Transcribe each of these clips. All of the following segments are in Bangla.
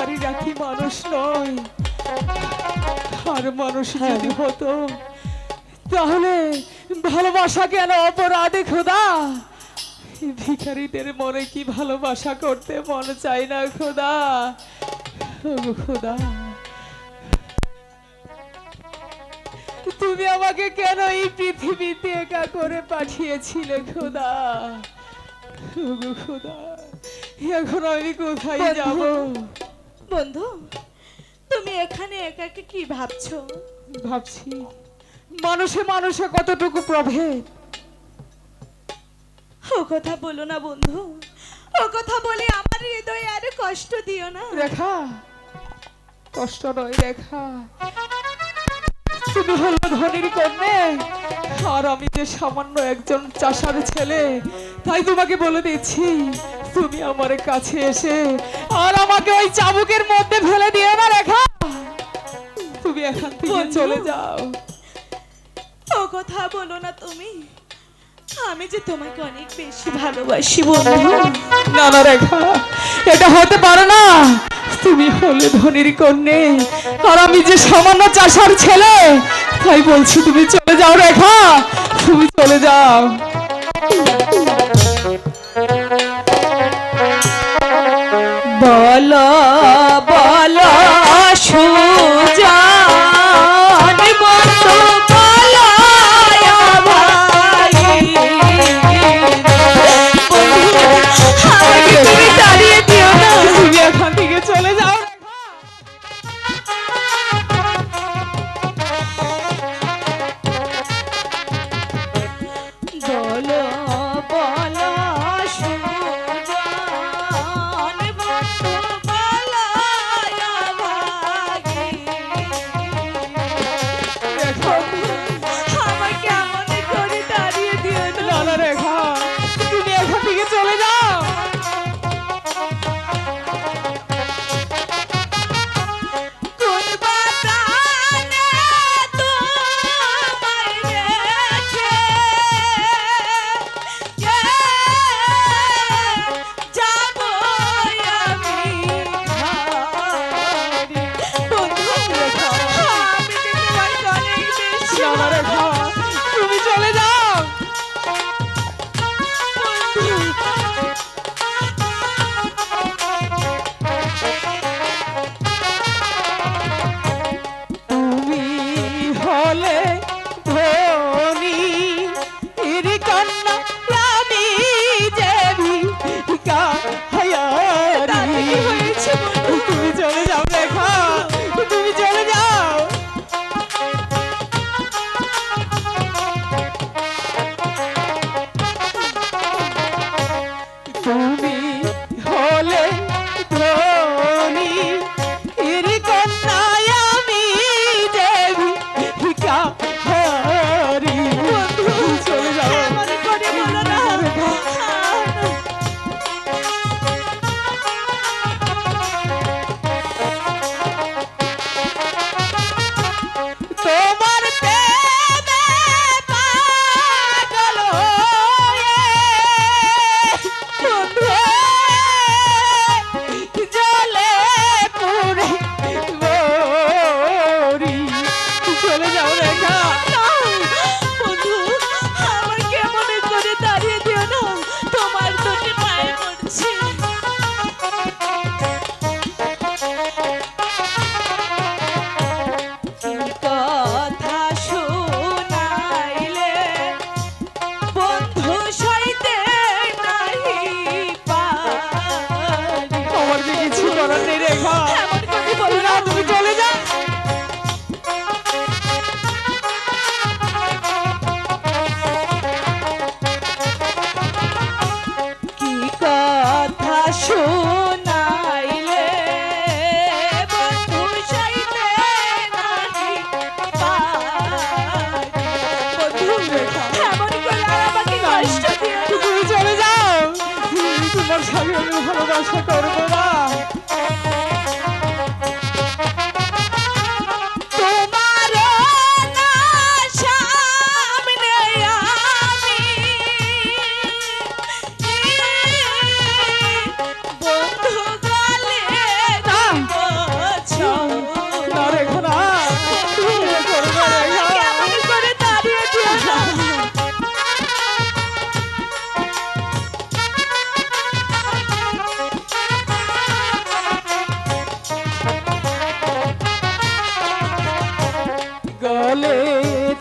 ভিখারিরা কি মানুষ নয়। আর মানুষ যদি হতো তাহলে ভালোবাসা কেন অপরাধে খোদা? ভিখারিদের মনে কি ভালোবাসা করতে মন চাই না খোদা? খোদা। তুমি আমাকে কেন এই পৃথিবীতে একা করে পাঠিয়েছিলে খোদা? খোদা এখন আমি কোথায়। যাব? বন্ধু তুমি এখানে একাকে কি ভাবছ? ভাবছি মানুষে মানুষে কতটুকু প্রভেদ। ও কথা বলো না বন্ধু ও কথা বলে আমার হৃদয়ে আরও কষ্ট দিও না। রেখা কষ্ট নয় রেখা। তুমি হলো ধনির কন্যে আর আমি যে সামান্য একজন চাষার ছেলে তাই তোমাকে বলে দিচ্ছি তুমি আমার কাছে এসে আর আমাকে ওই চাবুকের মধ্যে ফেলে দিও না রেখা। তুমি এখান থেকে চলে যাও। ও কথা বলো না তুমি। আমি যে তোমাকে অনেক বেশি ভালোবাসি বন্ধু। না না রেখা এটা হতে পারে না। তুমি হলে ধনির কন্যে আর আমি যে সামান্য চাষার ছেলে তাই বলছি তুমি চলে যাও রেখা। তুমি চলে যাও। বলো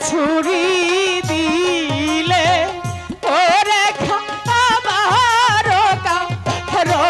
ছুরি দিলে ওরে খাবার কারও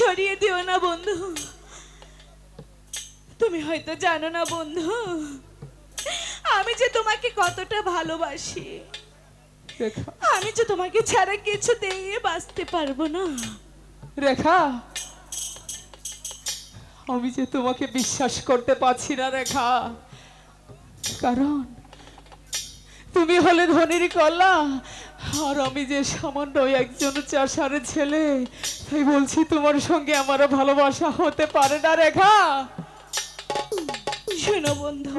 সরিয়ে দিও না বন্ধু। তুমি হয়তো জানো না বন্ধু আমি যে তোমাকে কতটা ভালোবাসি আমি যে তোমাকে ছাড়া কিছু দিয়ে বাঁচতে পারব না। রেখা আমি যে তোমাকে বিশ্বাস করতে পারছি না রেখা। কারণ তুমি হলে ধনির কলা আর আমি যে সামান্য একজন চাষার ছেলে, তাই বলছি তোমার সঙ্গে আমারও ভালোবাসা হতে পারে না রেখা। শোনো বন্ধু,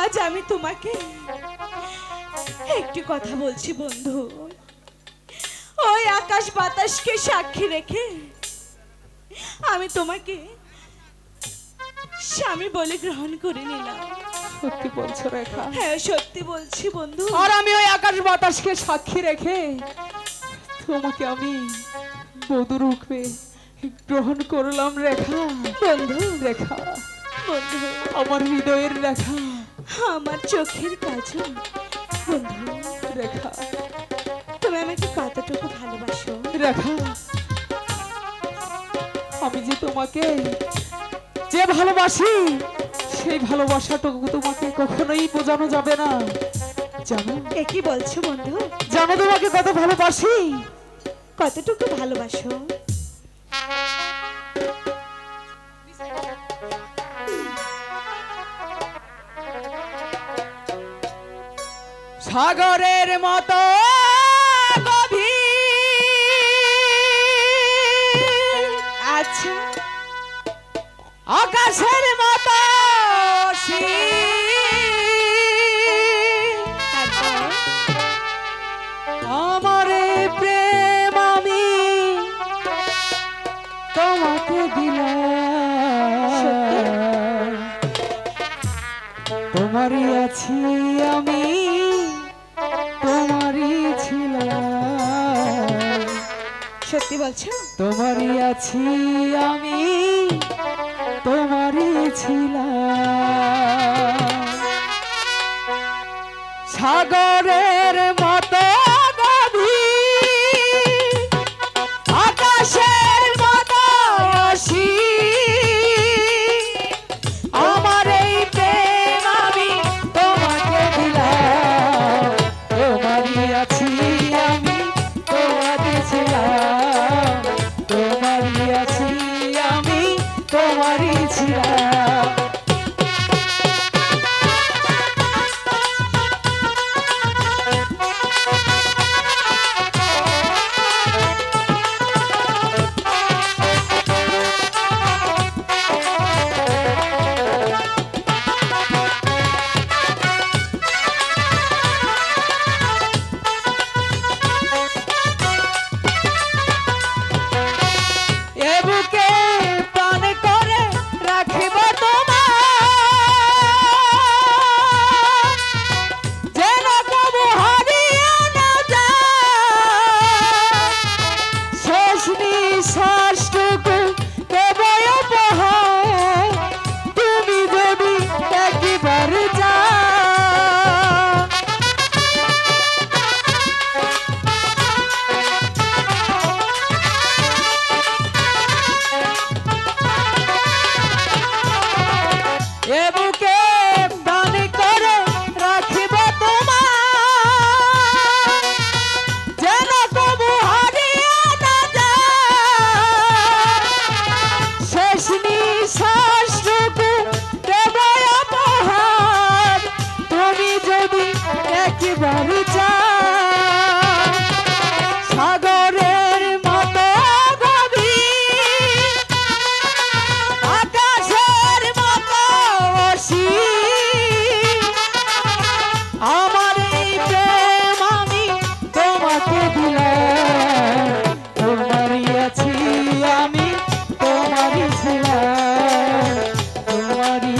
আজ আমি তোমাকে একটি কথা বলছি বন্ধু। ওই আকাশ বাতাসকে সাক্ষী রেখে আমি তোমাকে স্বামী বলে গ্রহণ করে নিলাম। সত্যি বলছো রেখা। হ্যাঁ সত্যি বলছি বন্ধু। আর আমি ওই আকাশ বাতাসকে সাক্ষী রেখে তোমাকে আমি বধু রূপে গ্রহণ করলাম রেখা। বন্ধু। রেখা বন্ধু। আমার হৃদয়ের রেখা। আমার চোখের কাজল। বন্ধু। রেখা। তুমি আমাকে কতটুকু ভালোবাসো? রেখা আমি যে তোমাকে যে ভালোবাসি সেই ভালোবাসাটুকু তোমাকে কখনোই বোঝানো যাবে না। জানো? এ কি বলছো বন্ধু? জানো তোমাকে কত ভালোবাসি? কতটুকু ভালোবাসো? সাগরের মতো গভীর। আচ্ছা। আকাশের মতো আমার প্রেম আমি তোমাকে দিলাম। তোমারই আছি আমি তোমারই ছিলাম। সত্যি বলছো? তোমারই আছি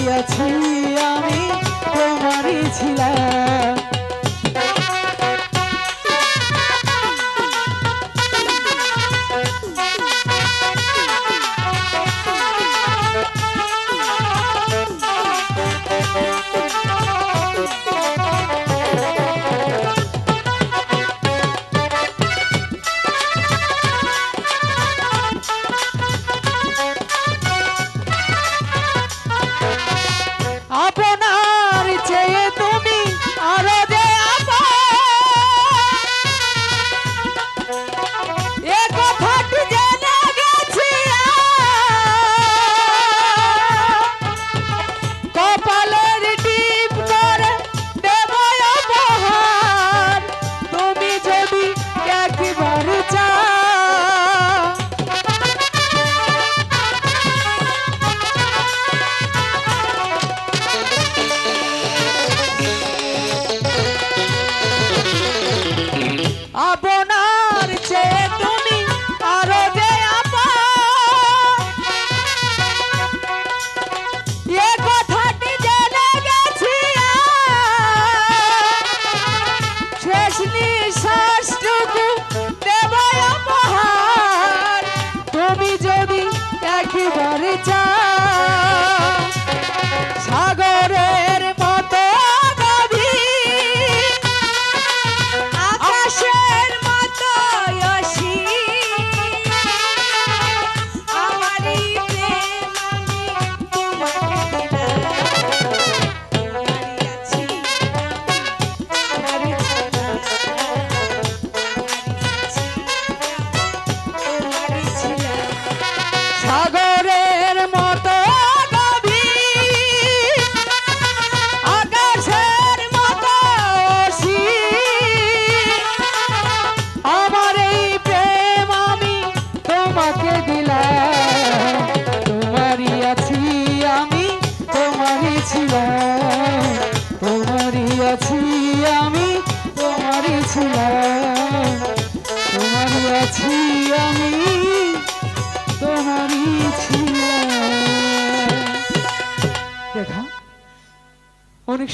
আছি আমি তোমারই ছিলাম।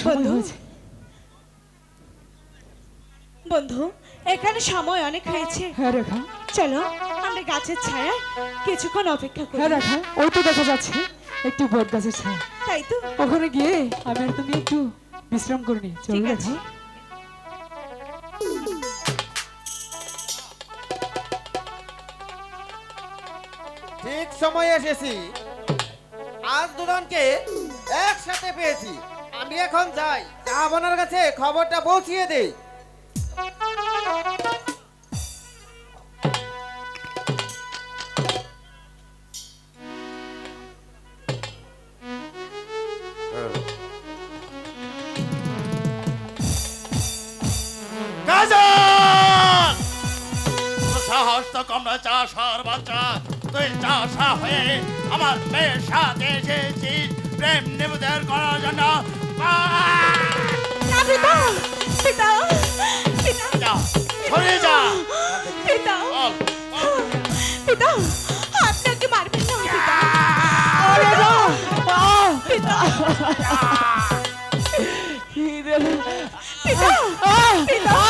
সময় বন্ধু। হয়েছে। বন্ধু এখানে সময় অনেক হয়েছে। হ্যাঁ রেখা। চলো আমরা গাছের ছায়ায় কিছুক্ষণ অপেক্ষা করি। হ্যাঁ রেখা। ওই তো দেখা যাচ্ছে একটু বট গাছের ছায়া। তাই তো? ওখানে গিয়ে আমি আর তুমি একটু বিশ্রাম করে নিই চলো ঠিক রেখা আছে ঠিক সময়ে এসেছি। আজ দুজনকে একসাথে পেয়েছি। আমি এখন যাই। জাহাবনার কাছে খবরটা পৌঁছিয়ে দেই সাহস তো কম নয় চাষার বাচ্চা। তুই চাষা হয়ে আমার মেয়ের সাথে এসেছিস। প্রেম নিবেদন করার জন্য পিতা পিতা পিতা যা, সরে যা পিতা বল, বল। পিতা আপনাকে মারবেন না পিতা আরে না! পিতা পিতা পিতা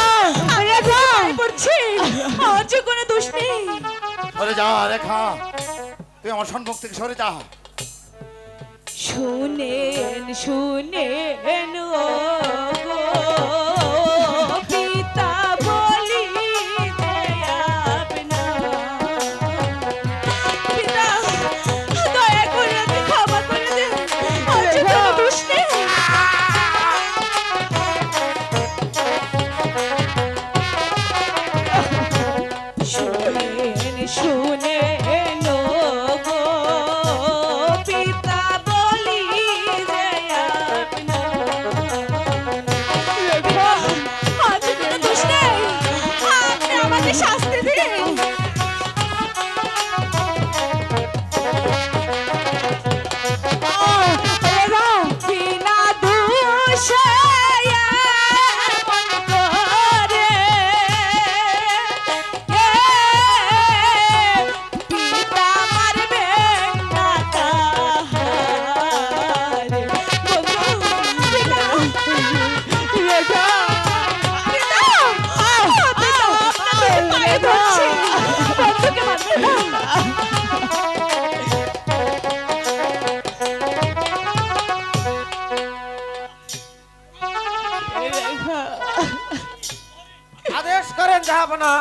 আমি রেখা! ভয় করছি আমার যে কোনো দোষ নেই সরে যা রেখা তুই আমার সম্মুখ থেকে সরে যা শুনেন শুনেন ও করেন জাহাবনা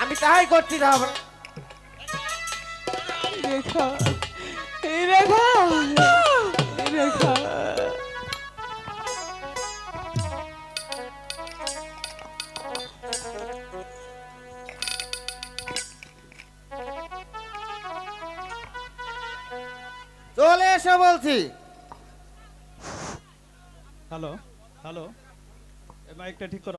আমি তাহাই করছি জাহাবনা রেখা! এই রেখা! রেখা! চলে এসো বলছি হ্যালো হ্যালো মাইকটা ঠিক করো।